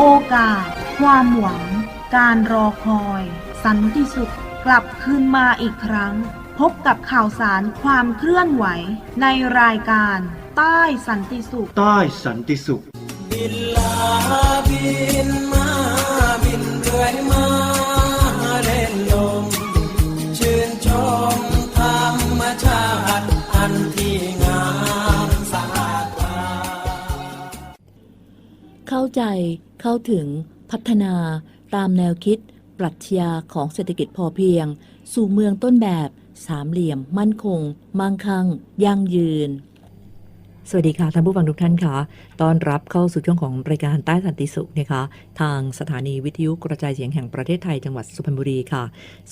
โอกาส ความหวัง การรอคอย สันติสุข กลับคืนมาอีกครั้ง พบกับข่าวสารความเคลื่อนไหว ในรายการ ใต้สันติสุข ใต้สันติสุข บินลาบินมาบินเรื่อยมาเล่นลมชื่นชมธรรมชาติอันที่งามสะอาดตาเข้าใจ เข้าถึงพัฒนาตามแนวคิด ปรัชญาของเศรษฐกิจพอเพียง สู่เมืองต้นแบบ สามเหลี่ยม มั่นคง มั่งคั่งยั่งยืน สวัสดีค่ะท่านผู้ฟังทุกท่านค่ะต้อนรับเข้าสู่ช่วงของรายการใต้สันติสุขนะคะ ทางสถานีวิทยุกระจายเสียงแห่งประเทศไทยจังหวัดสุพรรณบุรีค่ะ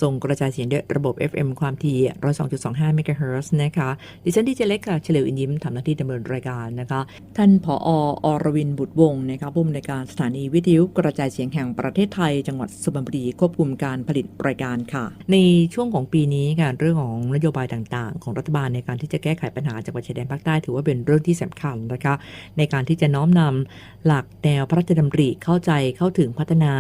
ส่งกระจายเสียงด้วยระบบ FM ความถี่102.25เมกะเฮิรตซ์นะคะ ดิฉันดีเจเล็กค่ะเฉลียวอินยิ้มทำหน้าที่ดำเนินรายการนะคะ ท่านผออรวินบุตรวงศ์นะคะผู้อำนวยการสถานีวิทยุกระจายเสียงแห่งประเทศไทย จังหวัดสุพรรณบุรีควบคุมการผลิตรายการค่ะ ในช่วงของปีนี้ค่ะเรื่องของนโยบายต่าง ๆ ของรัฐบาลในการที่จะแก้ไขปัญหาจังหวัดชายแดนภาคใต้ถือว่าเป็นเรื่องที่สำคัญนะคะ ในการที่จะน้อมนำหลักแนวพระราชดำริเข้าใจเข้าถึงพัฒนา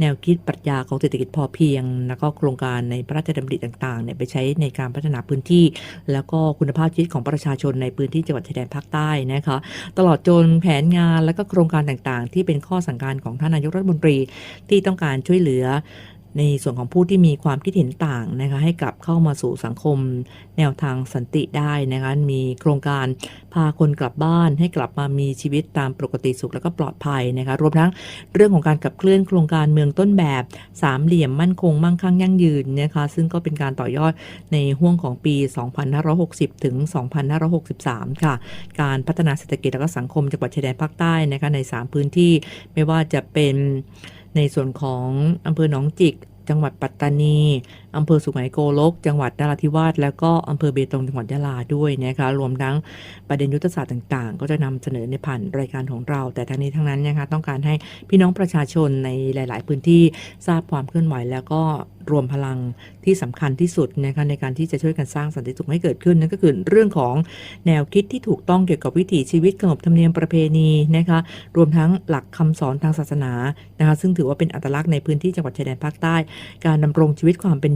แนวคิดปรัชญาของเศรษฐกิจพอเพียง แล้วก็โครงการในพระราชดำริต่างๆเนี่ยไปใช้ในการพัฒนาพื้นที่ แล้วก็คุณภาพชีวิตของประชาชนในพื้นที่จังหวัดชายแดนภาคใต้นะคะตลอดจนแผนงานและก็โครงการต่างๆ ที่เป็นข้อสั่งการของท่านนายกรัฐมนตรีที่ต้องการช่วยเหลือ ในส่วนของผู้ที่มีความคิดเห็นต่างนะคะให้กลับเข้ามาสู่สังคม แนวทางสันติได้นะคะมีโครงการพาคนกลับบ้าน ให้กลับมามีชีวิตตามปกติสุขแล้วก็ปลอดภัยนะคะรวมทั้งเรื่องของการขับเคลื่อนโครงการเมืองต้นแบบสามเหลี่ยมมั่นคงมั่งคั่งยั่งยืนนะคะซึ่งก็เป็นการต่อยอดในห่วงของปี 2560 ถึง 2563 ค่ะ การพัฒนาเศรษฐกิจและก็สังคมจังหวัดชายแดนภาคใต้นะคะใน 3 พื้นที่ไม่ว่าจะเป็น ในส่วนของอำเภอหนองจิก จังหวัดปัตตานีอำเภอสุไหงโกลก จังหวัดนราธิวาส แล้วก็อำเภอเบตงจังหวัดยะลาด้วยนะคะ รวมทั้งประเด็นยุทธศาสตร์ต่างๆ ก็จะนำเสนอในผ่านรายการของเรา แต่ทั้งนี้ทั้งนั้นนะคะต้องการให้พี่น้องประชาชนในหลาย ๆ พื้นที่ทราบความเคลื่อนไหวแล้วก็รวมพลังที่สำคัญที่สุดนะคะในการที่จะช่วยกันสร้างสันติสุขให้เกิดขึ้นนั่นก็คือเรื่องของแนวคิดที่ถูกต้องเกี่ยวกับวิถีชีวิตขนบธรรมเนียมประเพณีนะคะรวมทั้งหลักคำสอนทางศาสนานะคะซึ่งถือว่าเป็นอัตลักษณ์ในพื้นที่จังหวัดชายแดนภาคใต้ การดำรงชีวิตความเป็น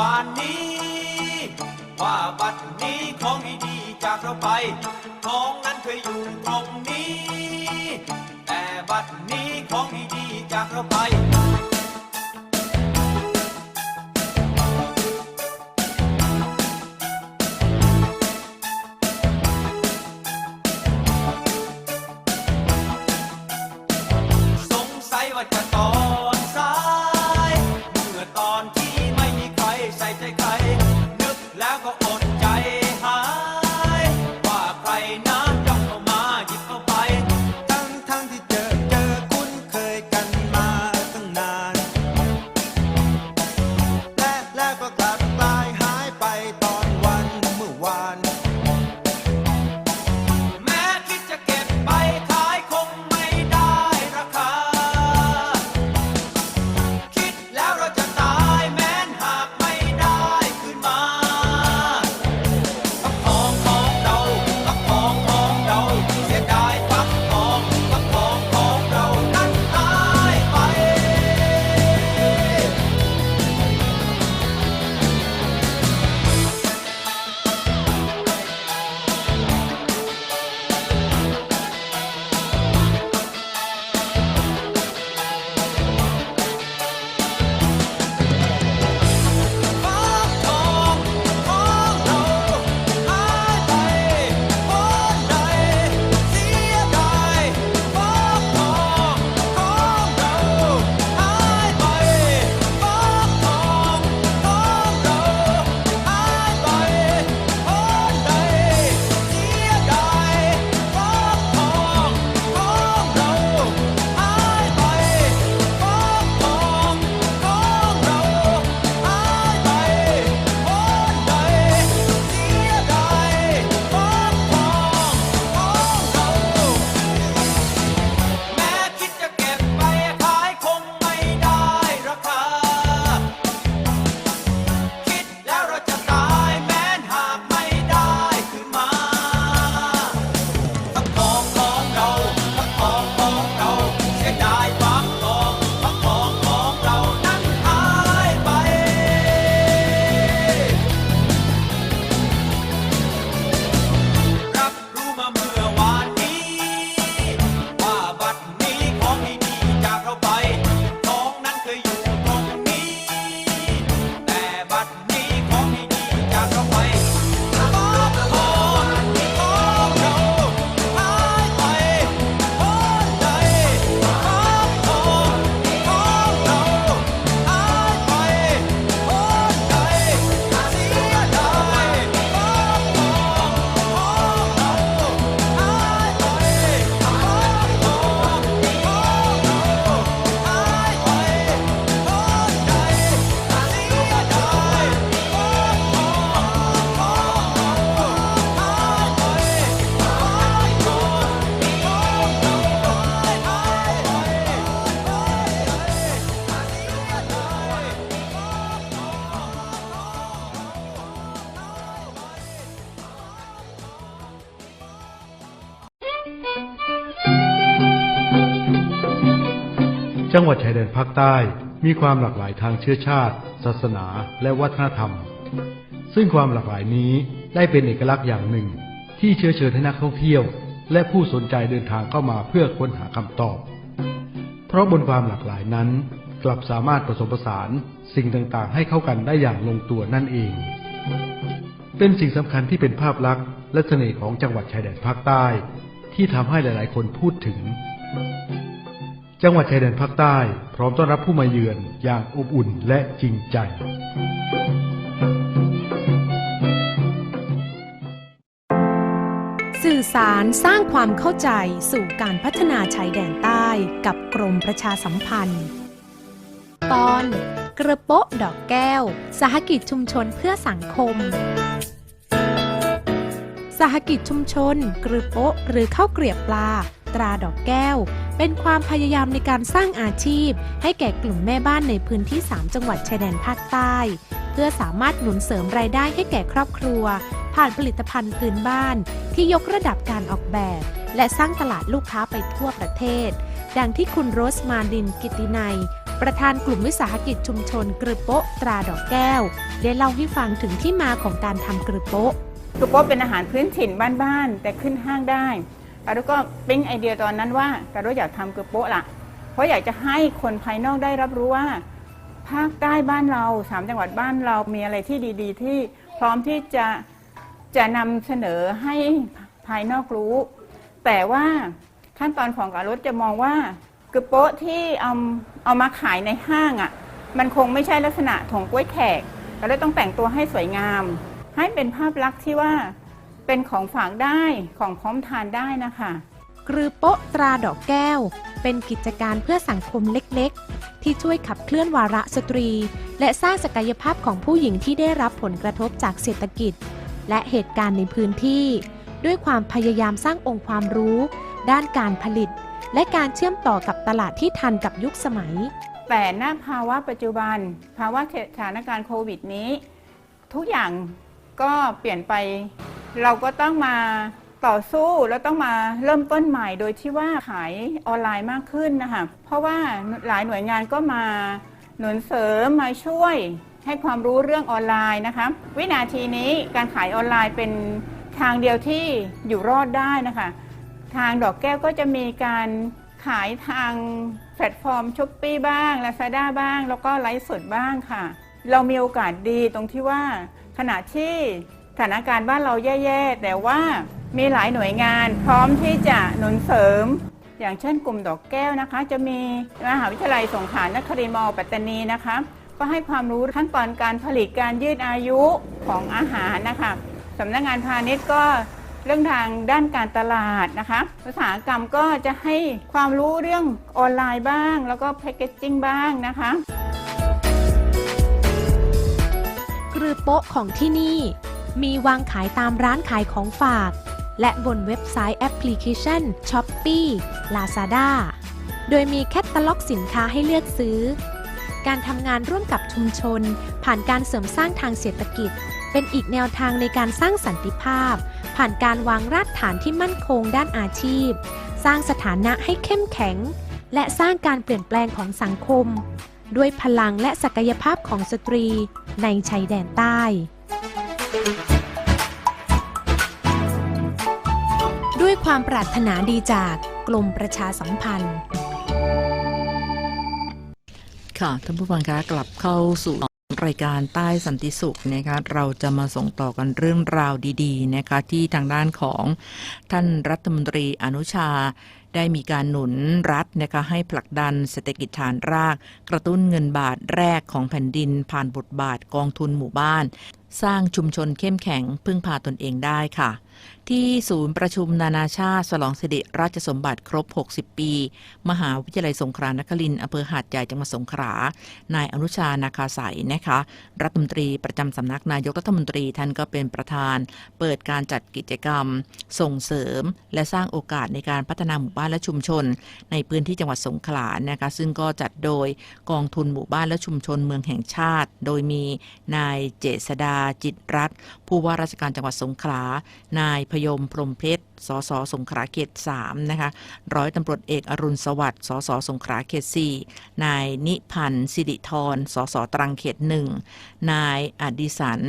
วานนี้ว่าบัดนี้ของดีๆจากเราไป ของนั้นเคยอยู่ตรงนี้ แต่บัดนี้ของดีๆจากเราไปายแดนภาคใต้มีความหลากหลายทางเชื้อชาติ ศาสนา และวัฒนธรรม ซึ่งความหลากหลายนี้ได้เป็นเอกลักษณ์อย่างหนึ่ง ที่เชื้อเชิญให้นักท่องเที่ยว และผู้สนใจเดินทางเข้ามาเพื่อค้นหาคำตอบ เพราะบนความหลากหลายนั้น กลับสามารถผสมผสานสิ่งต่างๆ ให้เข้ากันได้อย่างลงตัวนั่นเอง เป็นสิ่งสำคัญที่เป็นภาพลักษณ์และเสน่ห์ของจังหวัดชายแดนภาคใต้ ที่ทำให้หลายๆ คนพูดถึง จังหวัดชายแดนภาคใต้ พร้อมต้อนรับผู้มาเยือนอย่างอบอุ่นและจริงใจ สื่อสารสร้างความเข้าใจสู่การพัฒนาชายแดนใต้กับกรมประชาสัมพันธ์ ตอนกระโปะดอกแก้ว สหกิจชุมชนเพื่อสังคมสหกิจชุมชนกระโปะหรือข้าวเกลียบปลา ตราดอกแก้ว เป็นความพยายามในการสร้างอาชีพ ให้แก่กลุ่มแม่บ้านในพื้นที่ 3 จังหวัดชายแดนภาคใต้ เพื่อสามารถหนุนเสริมรายได้ให้แก่ครอบครัว ผ่านผลิตภัณฑ์พื้นบ้าน ที่ยกระดับการออกแบบ และสร้างตลาดลูกค้าไปทั่วประเทศ ดังที่คุณโรสมาดินกิตินัยประธานกลุ่มวิสาหกิจชุมชนกระโปะตราดอกแก้ว ได้เล่าให้ฟังถึงที่มาของการทำกระโปะคือโปะเป็นอาหารพื้นถิ่นบ้านๆแต่ขึ้นห้างได้ แล้วก็ปิ๊งไอเดียตอนนั้นว่าแต่เราอยากทำกระโปะละเพราะอยากจะให้คนภายนอกได้รับรู้ว่า ภาคใต้บ้านเราสามจังหวัดบ้านเรามีอะไรที่ดี ๆ ที่พร้อมที่จะจะนำเสนอให้ภายนอกรู้ แต่ว่าขั้นตอนของการรถจะมองว่ากระโปะที่เอาเอามาขายในห้างอะ่ะ มันคงไม่ใช่ลักษณะถงกล้วยแขกเราเลยต้องแต่งตัวให้สวยงาม ให้เป็นภาพลักษณ์ที่ว่า เป็นของฝากได้ของพร้อมทานได้นะคะกรือโป๊ะตราดอกแก้ว เป็นกิจการเพื่อสังคมเล็กๆ ที่ช่วยขับเคลื่อนวาระสตรี และสร้างศักยภาพของผู้หญิงที่ได้รับผลกระทบจากเศรษฐกิจ และเหตุการณ์ในพื้นที่ ด้วยความพยายามสร้างองค์ความรู้ ด้านการผลิต และการเชื่อมต่อกับตลาดที่ทันกับยุคสมัย แต่ณภาวะปัจจุบัน ภาวะสถานการณ์โควิดนี้ ทุกอย่างก็เปลี่ยนไป เราก็ต้องมาต่อสู้แล้วต้องมาเริ่มต้นใหม่โดยที่ว่าขายออนไลน์มากขึ้นนะคะเพราะว่าหลายหน่วยงานก็มาหนุนเสริมมาช่วยให้ความรู้เรื่องออนไลน์นะคะวินาทีนี้การขายออนไลน์เป็นทางเดียวที่อยู่รอดได้นะคะ ทางดอกแก้วก็จะมีการขายทางแพลตฟอร์มช้อปปีบ้าง Lazada บ้าง แล้วก็ไลฟ์สดบ้างค่ะ เรามีโอกาสดีตรงที่ว่าขณะที่ ถานการณ์บ้านเราแย่ๆ แต่ว่ามีหลายหน่วยงานพร้อมที่จะหนุนเสริม อย่างเช่นกลุ่มดอกแก้วนะคะ จะมีมหาวิทยาลัยสงขลานครินทร์มอปัตตานีนะคะ ก็ให้ความรู้ขั้นตอนการผลิตการยืดอายุของอาหารนะคะสำนักงานพาณิชย์ก็เรื่องทางด้านการตลาดนะคะอุตสาหกรรมก็จะให้ความรู้เรื่องออนไลน์บ้าง แล้วก็แพคเกจจิ้งบ้างนะคะ กรือโป๊ะของที่นี่ มีวางขายตามร้านขายของฝาก และบนเว็บไซต์แอปพลิเคชัน s h o p e e Lazada โดยมีแคตตาล็อกสินค้าให้เลือกซื้อ การทำงานร่วมกับชุมชน ผ่านการเสริมสร้างทางเศรษฐกิจ เป็นอีกแนวทางในการสร้างสันติภาพ ผ่านการวางรากฐานที่มั่นคงด้านอาชีพ สร้างสถานะให้เข้มแข็ง และสร้างการเปลี่ยนแปลงของสังคม ด้วยพลังและศักยภาพของสตรีในชายแดนใต้ ด้วยความปรารถนาดีจากกรมประชาสัมพันธ์ ค่ะท่านผู้ฟังคะกลับเข้าสู่รายการใต้สันติสุขนะคะเราจะมาส่งต่อกันเรื่องราวดีๆนะคะที่ทางด้านของท่านรัฐมนตรีอนุชาได้มีการหนุนรัฐนะคะให้ผลักดันเศรษฐกิจฐานราก กระตุ้นเงินบาทแรกของแผ่นดินผ่านบทบาทกองทุนหมู่บ้าน สร้างชุมชนเข้มแข็งพึ่งพาตนเองได้ค่ะ ที่ศูนย์ประชุมนานาชาติฉลองสิริราชสมบัติครบ 60 ปี มหาวิทยาลัยสงขลานครินทร์อำเภอหาดใหญ่จังหวัดสงขลานายอนุชานาคาใสยนะคะ รัฐมนตรีประจำสำนักนายกรัฐมนตรีท่านก็เป็นประธาน เปิดการจัดกิจกรรม ส่งเสริม และสร้างโอกาสในการพัฒนาหมู่บ้านและชุมชน ในพื้นที่จังหวัดสงขลานะคะ ซึ่งก็จัดโดยกองทุนหมู่บ้านและชุมชนเมืองแห่งชาติ โดยมีนายเจษดาจิตรัตผู้ว่าราชการจังหวัดสงขลา นายพยมพรมเพชร สสสงขลาเขต3นะคะ ร้อยตำรวจเอกอรุณสวัสดิ์ สสสงขลาเขต4นายนิพันธ์สิริธร สสตรังเขต1นายอดิสัน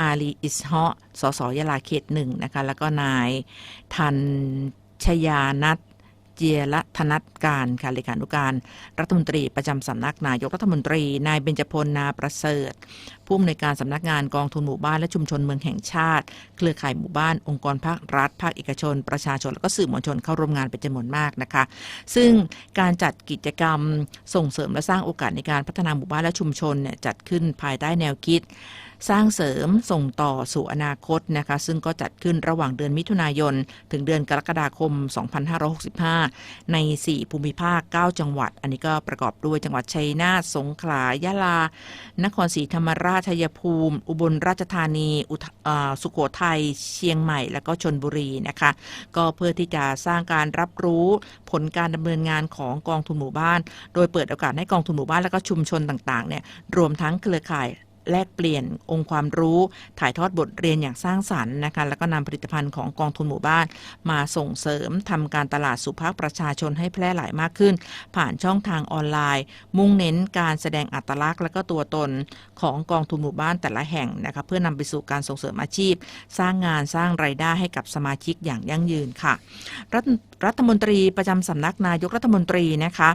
อาลีอิสฮะสสยะลาเขต1นะคะ แล้วก็นายทันชยานัท เจียรธนัทการค่ะเลขานุการรัฐมนตรีประจำสำนักนายกรัฐมนตรี นายเบญจพลนาประเสริฐ ผู้อำนวยการสำนักงานกองทุนหมู่บ้านและชุมชนเมืองแห่งชาติ เครือข่ายหมู่บ้านองค์กรภาครัฐ ภาคเอกชน ประชาชนและก็สื่อมวลชนเข้าร่วมงานเป็นจำนวนมากนะคะ ซึ่งการจัดกิจกรรมส่งเสริมและสร้างโอกาสในการพัฒนาหมู่บ้านและชุมชนเนี่ยจัดขึ้นภายใต้แนวคิด สร้างเสริมส่งต่อสู่อนาคตนะคะซึ่งก็จัดขึ้นระหว่างเดือนมิถุนายน ถึงเดือนกรกฎาคม 2565 ใน 4 ภูมิภาค 9 จังหวัด อันนี้ก็ประกอบด้วยจังหวัดชัยนาทสงขลายะลา นครศรีธรรมราชชัยภูมิ อุบลราชธานีอุทอ่าสุโขทัยเชียงใหม่ และก็ชนบุรีนะคะก็เพื่อที่จะสร้างการรับรู้ผลการดำเนินงานของกองทุนหมู่บ้าน โดยเปิดโอกาสให้กองทุนหมู่บ้านและก็ชุมชนต่างๆเนี่ยรวมทั้งเครือข่าย แลกเปลี่ยนองค์ความรู้ ถ่ายทอดบทเรียนอย่างสร้างสรรค์นะคะแล้วก็นำผลิตภัณฑ์ของกองทุนหมู่บ้าน มาส่งเสริมทำการตลาดสู่ภาคประชาชนให้แพร่หลายมากขึ้น ผ่านช่องทางออนไลน์ มุ่งเน้นการแสดงอัตลักษณ์ และก็ตัวตนของกองทุนหมู่บ้านแต่ละแห่งนะคะเพื่อนำไปสู่การส่งเสริมอาชีพ สร้างงานสร้างไรายได้ให้กับสมาชิกอย่างยั่งยืนค่ะ รัฐรัฐมนตรีประจำสำนักนายกรัฐมนตรีนะคะ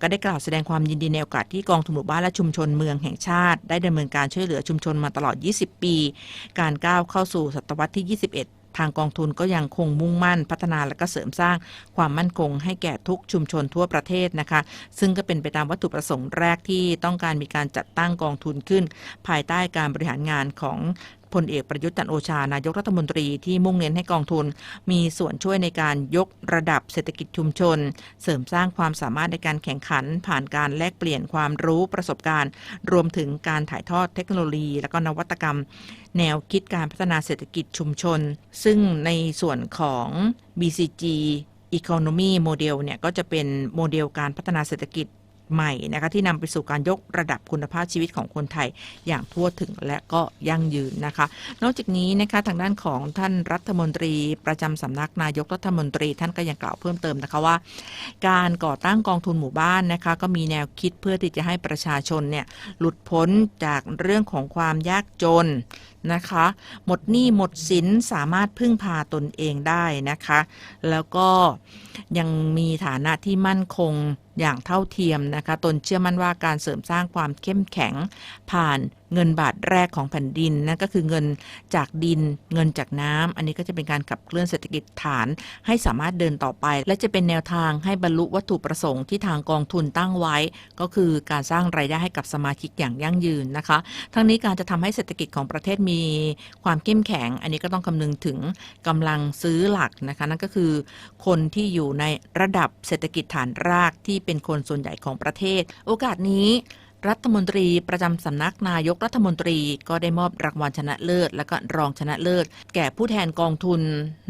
ก็ได้กล่าวแสดงความยินดีในโอกาสที่กองทุนหมู่บ้านและชุมชนเมืองแห่งชาติ ได้ดำเนินการช่วยเหลือชุมชนมาตลอด 20 ปี การก้าวเข้าสู่ศตวรรษที่ 21ทางกองทุนก็ยังคงมุ่งมั่นพัฒนาและก็เสริมสร้างความมั่นคงให้แก่ทุกชุมชนทั่วประเทศนะคะ ซึ่งก็เป็นไปตามวัตถุประสงค์แรกที่ต้องการมีการจัดตั้งกองทุนขึ้น ภายใต้การบริหารงานของ พลเอกประยุทธ์จันโอชานายกรัฐมนตรีที่มุ่งเน้นให้กองทุน มีส่วนช่วยในการยกระดับเศรษฐกิจชุมชน เสริมสร้างความสามารถในการแข่งขัน ผ่านการแลกเปลี่ยนความรู้ประสบการณ์ รวมถึงการถ่ายทอดเทคโนโลยี และก็นวัตกรรม แนวคิดการพัฒนาเศรษฐกิจชุมชน ซึ่งในส่วนของ BCG Economy Model เนี่ยก็จะเป็นโมเดลการพัฒนาเศรษฐกิจ ใหม่นะคะที่นำไปสู่การยกระดับคุณภาพชีวิตของคนไทยอย่างทั่วถึงและก็ยั่งยืนนะคะ นอกจากนี้นะคะทางด้านของท่านรัฐมนตรีประจำสำนักนายกรัฐมนตรี ท่านก็ยังกล่าวเพิ่มเติมนะคะว่า การก่อตั้งกองทุนหมู่บ้านนะคะก็มีแนวคิดเพื่อที่จะให้ประชาชนเนี่ยหลุดพ้นจากเรื่องของความยากจน นะคะ หมดหนี้หมดสินสามารถพึ่งพาตนเองได้นะคะ แล้วก็ยังมีฐานะที่มั่นคงอย่างเท่าเทียมนะคะ ตนเชื่อมั่นว่าการเสริมสร้างความเข้มแข็งผ่าน เงินบาทแรกของแผ่นดินนั่นก็คือเงินจากดิน เงินจากน้ำอันนี้ก็จะเป็นการขับเคลื่อนเศรษฐกิจฐาน ให้สามารถเดินต่อไป และจะเป็นแนวทางให้บรรลุวัตถุประสงค์ที่ทางกองทุนตั้งไว้ ก็คือการสร้างรายได้ให้กับสมาชิกอย่างยั่งยืนนะคะ ทั้งนี้การจะทำให้เศรษฐกิจของประเทศมีความเข้มแข็ง อันนี้ก็ต้องคำนึงถึงกำลังซื้อหลักนะคะนั่นก็คือคนที่อยู่ในระดับเศรษฐกิจฐานรากที่เป็นคนส่วนใหญ่ของประเทศ โอกาสนี้ รัฐมนตรีประจำสำนักนายกรัฐมนตรีก็ได้มอบรางวัลชนะเลิศ และก็รองชนะเลิศ แก่ผู้แทนกองทุน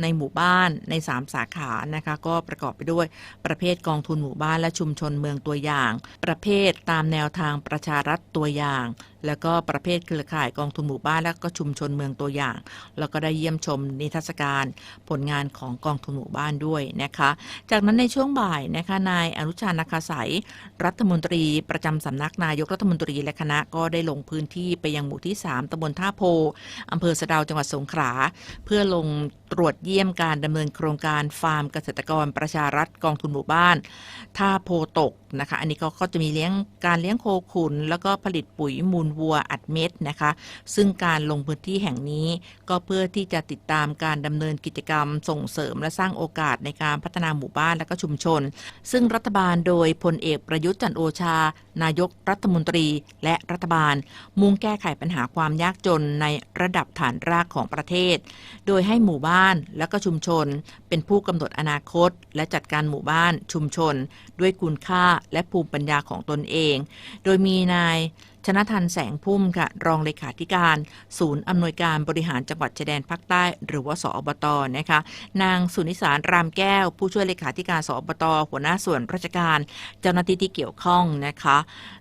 ในหมู่บ้านใน 3 สาขานะคะก็ประกอบไปด้วย ประเภทกองทุนหมู่บ้านและชุมชนเมืองตัวอย่าง ประเภทตามแนวทางประชารัฐตัวอย่าง แล้วก็ประเภทเครือข่ายกองทุนหมู่บ้านและก็ชุมชนเมืองตัวอย่าง แล้วก็ได้เยี่ยมชมนิทรรศการผลงานของกองทุนหมู่บ้านด้วยนะคะ จากนั้นในช่วงบ่ายนะคะนายอนุชานาคาสายรัฐมนตรีประจำสำนักนายกรัฐมนตรีและคณะก็ได้ลงพื้นที่ไปยังหมู่ที่ 3ตำบลท่าโพอำเภอสะดาวจังหวัดสงขลาเพื่อลงตรวจเยี่ยมการดำเนินโครงการฟาร์มเกษตรกรประชารัฐกองทุนหมู่บ้านท่าโพตก นะคะ อันนี้ก็ก็จะมีเลี้ยงการเลี้ยงโคขุน แล้วก็ผลิตปุ๋ยมูลวัวอัดเม็ดนะคะ ซึ่งการลงพื้นที่แห่งนี้ก็เพื่อที่จะติดตามการดำเนินกิจกรรมส่งเสริมและสร้างโอกาสในการพัฒนาหมู่บ้านและก็ชุมชน ซึ่งรัฐบาลโดยพลเอกประยุทธ์จันโอชา นายกรัฐมนตรีและรัฐบาล มุ่งแก้ไขปัญหาความยากจนในระดับฐานรากของประเทศ โดยให้หมู่บ้านและก็ชุมชน เป็นผู้กำหนดอนาคต และจัดการหมู่บ้านชุมชน ด้วยคุณค่าและภูมิปัญญาของตนเอง โดยมีนาย ชนะทันแสงพุ่มค่ะ รองเลขาธิการ ศูนย์อำนวยการบริหารจังหวัดชายแดนภาคใต้ หรือว่าสอบตนะคะ นางสุนิสารรามแก้ว ผู้ช่วยเลขาธิการสอบตหัวหน้าส่วนราชการ เจ้าหน้าที่ที่เกี่ยวข้องนะคะ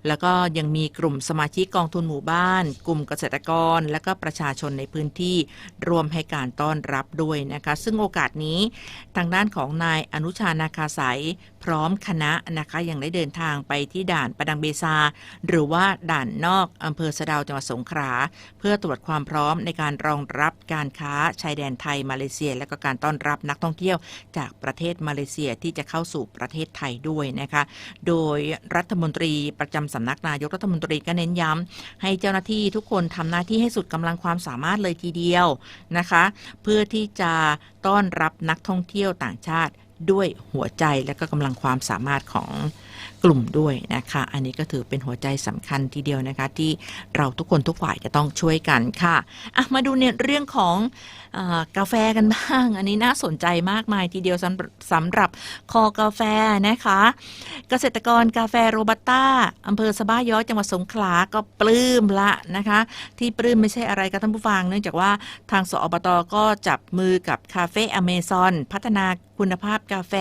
แล้วก็ยังมีกลุ่มสมาชิกกองทุนหมู่บ้าน กลุ่มเกษตรกร และก็ประชาชนในพื้นที่รวมให้การต้อนรับด้วยนะคะ ซึ่งโอกาสนี้ทางด้านของนายอนุชานาคาสายพร้อมคณะนะคะยังได้เดินทางไปที่ด่านประดังเบซา หรือว่าด่านนอกอำเภอสะดาวจังหวัดสงขลาเพื่อตรวจความพร้อมในการรองรับการค้าชายแดนไทยมาเลเซีย และก็การต้อนรับนักท่องเที่ยวจากประเทศมาเลเซียที่จะเข้าสู่ประเทศไทยด้วยนะคะ โดยรัฐมนตรีประจำสำนักนายกรัฐมนตรีก็เน้นย้ำให้เจ้าหน้าที่ทุกคนทำหน้าที่ให้สุดกำลังความสามารถเลยทีเดียวนะคะ เพื่อที่จะต้อนรับนักท่องเที่ยวต่างชาติด้วยหัวใจและก็กำลังความสามารถของ กลุ่มด้วยนะคะ อันนี้ก็ถือเป็นหัวใจสำคัญทีเดียวนะคะ ที่เราทุกคนทุกฝ่ายจะต้องช่วยกันค่ะอะมาดูเนี่ยเรื่องของ กาแฟกันบ้าง อันนี้น่าสนใจมากมายทีเดียวสำหรับสำหรับคอกาแฟนะคะ เกษตรกรกาแฟโรบัสต้าอำเภอสะบ้าย้อยจังหวัดสงขลาก็ปลื้มละนะคะ ที่ปลื้มไม่ใช่อะไรกับท่านผู้ฟัง เนื่องจากว่าทางสอบตก็จับมือกับคาเฟ่อเมซอนพัฒนาคุณภาพกาแฟ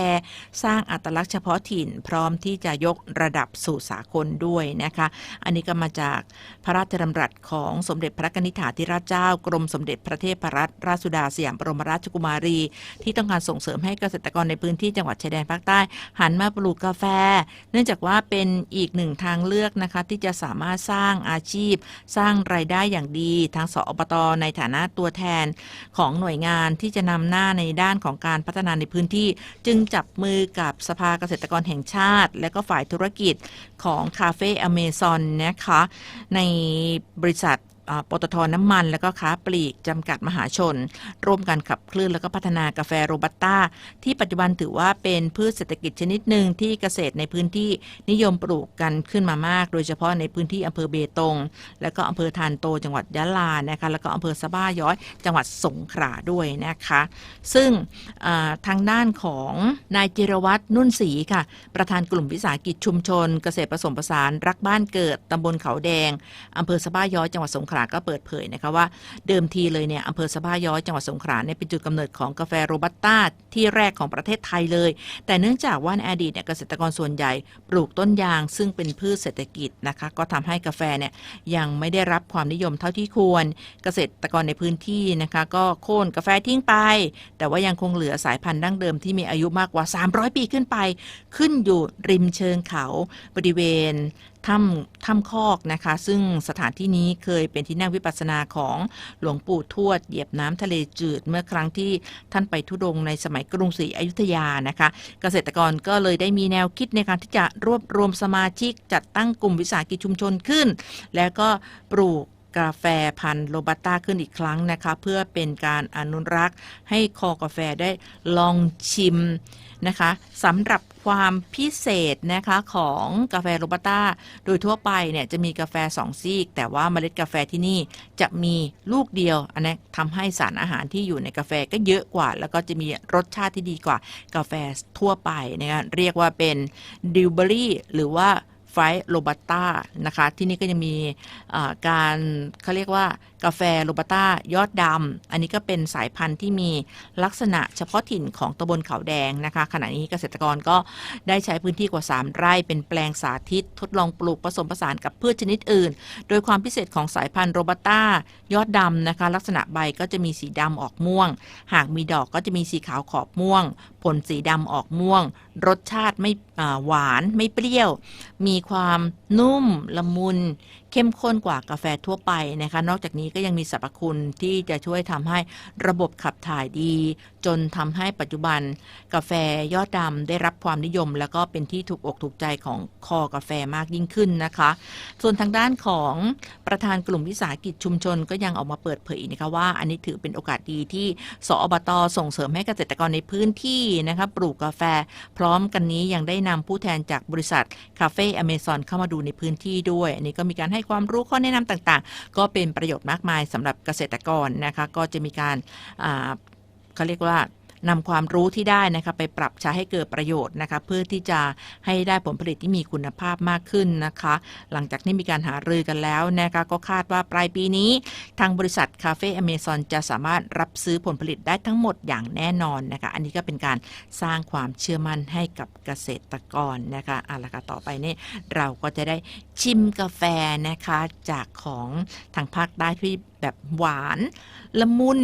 สร้างอัตลักษณ์เฉพาะถิ่น พร้อมที่จะยกระดับสู่สากลด้วยนะคะ อันนี้ก็มาจากพระราชดำรัสของสมเด็จพระนิษฐาธิราชเจ้า กรมสมเด็จพระเทพรัตนราชสุดาสยามบรมราชกุมารี ที่ต้องการส่งเสริมให้เกษตรกรในพื้นที่จังหวัดชายแดนภาคใต้ หันมาปลูกกาแฟ เนื่องจากว่าเป็นอีกหนึ่งทางเลือกนะคะที่จะสามารถสร้างอาชีพ สร้างรายได้อย่างดี ทางสอบตในฐานะตัวแทนของหน่วยงานที่จะนำหน้าในด้านของการพัฒนาในพื้นที่ จึงจับมือกับสภาเกษตรกรแห่งชาติ และก็ฝ่ายธุรกิจของคาเฟ่อเมซอนนะคะในบริษัท ปตทน้ำมัน และก็ค้าปลีกจำกัดมหาชน ร่วมกันขับเคลื่อนและก็พัฒนากาแฟโรบัสต้าที่ปัจจุบันถือว่าเป็นพืชเศรษฐกิจชนิดหนึ่งที่เกษตรในพื้นที่นิยมปลูกกันขึ้นมามาก โดยเฉพาะในพื้นที่อำเภอเบตง และก็อำเภอทานโตจังหวัดยะลานะคะแล้วก็อำเภอสะบ้าย้อย จังหวัดสงขลาด้วยนะคะ ซึ่งทางด้านของนายจิรวัตรนุ่นศรีค่ะ ประธานกลุ่มวิสาหกิจชุมชน เกษตรผสมผสานรักบ้านเกิดตำบลเขาแดงอำเภอสะบ้าย้อยจังหวัดสงขลาก็เปิดเผยนะคะว่าเดิมทีเลยเนี่ยอำเภอสะบ้าย้อยจังหวัดสงขลาเนี่ยเป็นจุดกำเนิดของกาแฟโรบัสต้าที่แรกของประเทศไทยเลย แต่เนื่องจากว่าในอดีตเนี่ยเกษตรกรส่วนใหญ่ปลูกต้นยาง ซึ่งเป็นพืชเศรษฐกิจนะคะก็ทำให้กาแฟเนี่ยยังไม่ได้รับความนิยมเท่าที่ควร เกษตรกรในพื้นที่นะคะก็โค่นกาแฟทิ้งไป แต่ว่ายังคงเหลือสายพันธุ์ดั้งเดิมที่มีอายุมากกว่า 300 ปีขึ้นไป ขึ้นอยู่ริมเชิงเขาบริเวณถ้ำถ้ำคอกนะคะ ซึ่งสถานที่นี้เคยเป็นที่นั่งวิปัสสนาของหลวงปู่ทวด เหยียบน้ำทะเลจืดเมื่อครั้งที่ท่านไปทุดงในสมัยกรุงศรีอยุธยานะคะ เกษตรกรก็เลยได้มีแนวคิดในการที่จะรวบรวมสมาชิกจัดตั้งกลุ่มวิสาหกิจชุมชนขึ้น แล้วก็ปลูกกาแฟพันธุ์โรบัสต้าขึ้นอีกครั้งนะคะ เพื่อเป็นการอนุรักษ์ให้คอกาแฟได้ลองชิม นะคะสำหรับความพิเศษนะคะของกาแฟโรบัสต้าโดยทั่วไปเนี่ยจะมีกาแฟสองซีก แต่ว่าเมล็ดกาแฟที่นี่จะมีลูกเดียวอันนี้ทำให้สารอาหารที่อยู่ในกาแฟก็เยอะกว่า แล้วก็จะมีรสชาติที่ดีกว่ากาแฟทั่วไปนะคะเรียกว่าเป็นดิวเบอรี่หรือว่าไฟโรบัสต้านะคะที่นี่ก็ยังมีการเขาเรียกว่า กาแฟโรบัต้ายอดดำ อันนี้ก็เป็นสายพันธุ์ที่มีลักษณะเฉพาะถิ่นของตำบลเขาแดงนะคะ ขณะนี้เกษตรกรก็ได้ใช้พื้นที่กว่า 3 ไร่เป็นแปลงสาธิต ทดลองปลูกผสมผสานกับพืชชนิดอื่น โดยความพิเศษของสายพันธุ์โรบัต้ายอดดำนะคะ ลักษณะใบก็จะมีสีดำออกม่วง หากมีดอกก็จะมีสีขาวขอบม่วง ผลสีดำออกม่วง รสชาติไม่หวานไม่เปรี้ยว มีความนุ่มละมุน เข้มข้นกว่ากาแฟทั่วไปนะคะ นอกจากนี้ก็ยังมีสรรพคุณที่จะช่วยทำให้ระบบขับถ่ายดีจนทำให้ปัจจุบันกาแฟยอดดำได้รับความนิยม แล้วก็เป็นที่ถูกอกถูกใจของคอกาแฟมากยิ่งขึ้นนะคะ ส่วนทางด้านของประธานกลุ่มวิสาหกิจชุมชนก็ยังออกมาเปิดเผยนะคะว่า อันนี้ถือเป็นโอกาสดีที่สอบตส่งเสริมให้เกษตรกรในพื้นที่นะคะปลูกกาแฟ พร้อมกันนี้ยังได้นำผู้แทนจากบริษัทคาเฟ่อเมซอนเข้ามาดูในพื้นที่ด้วย อันนี้ก็มีการให้ความรู้ข้อแนะนำต่างๆ ก็เป็นประโยชน์มากมายสำหรับเกษตรกรนะคะก็จะมีการ เขาเรียกว่า นำความรู้ที่ได้นะคะไปปรับใช้ให้เกิดประโยชน์นะคะเพื่อที่จะให้ได้ผลผลิตที่มีคุณภาพมากขึ้นนะคะ หลังจากที่มีการหารือกันแล้วนะคะก็คาดว่าปลายปีนี้ ทางบริษัทคาเฟ่อเมซอนจะสามารถรับซื้อผลผลิตได้ทั้งหมดอย่างแน่นอนนะคะอันนี้ก็เป็นการสร้างความเชื่อมั่นให้กับเกษตรกรนะคะเอาละค่ะต่อไปนี่เราก็จะได้ชิมกาแฟนะคะจากของทางภาคใต้ที่แบบหวานละมุน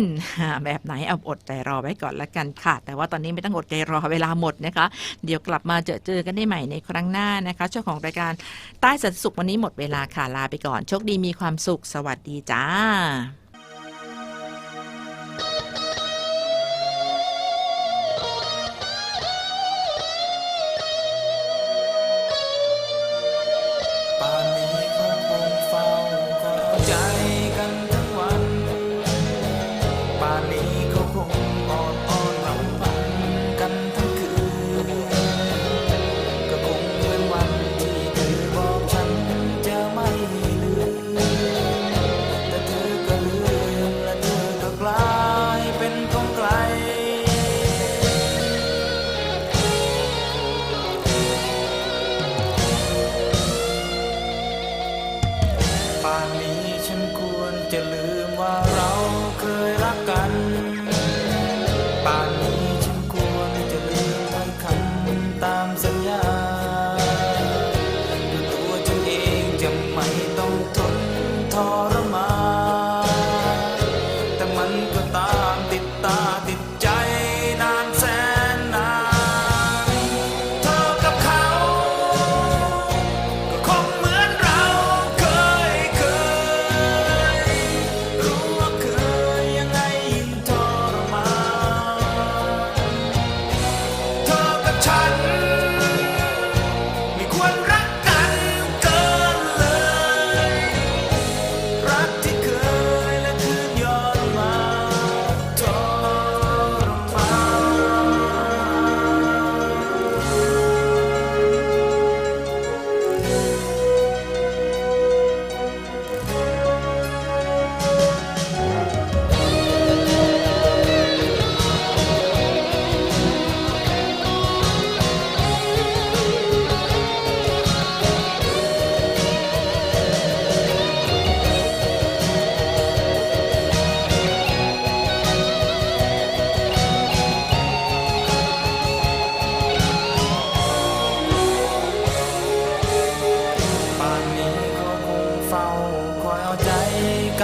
แบบไหนเอาอดใจรอไว้ก่อนละกันค่ะ แต่ว่าตอนนี้ไม่ต้องอดใจรอเวลาหมดนะคะ เดี๋ยวกลับมาเจอเจอกันได้ใหม่ในครั้งหน้านะคะช่วงของรายการใต้สันติสุขวันนี้หมดเวลาค่ะลาไปก่อนโชคดีมีความสุข สวัสดีจ้า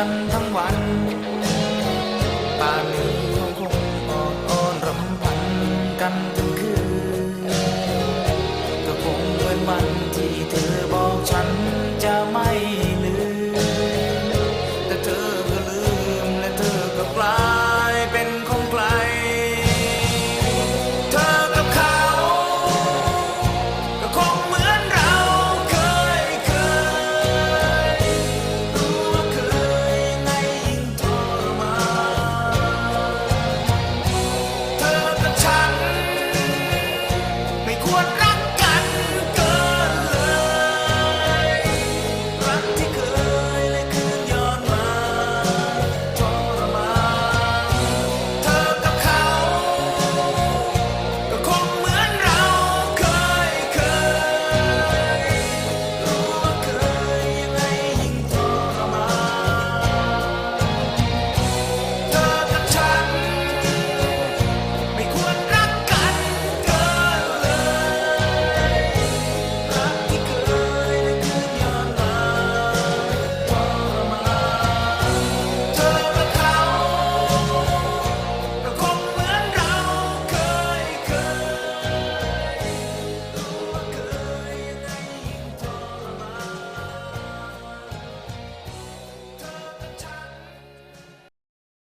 กันทั้งวันป่านนี้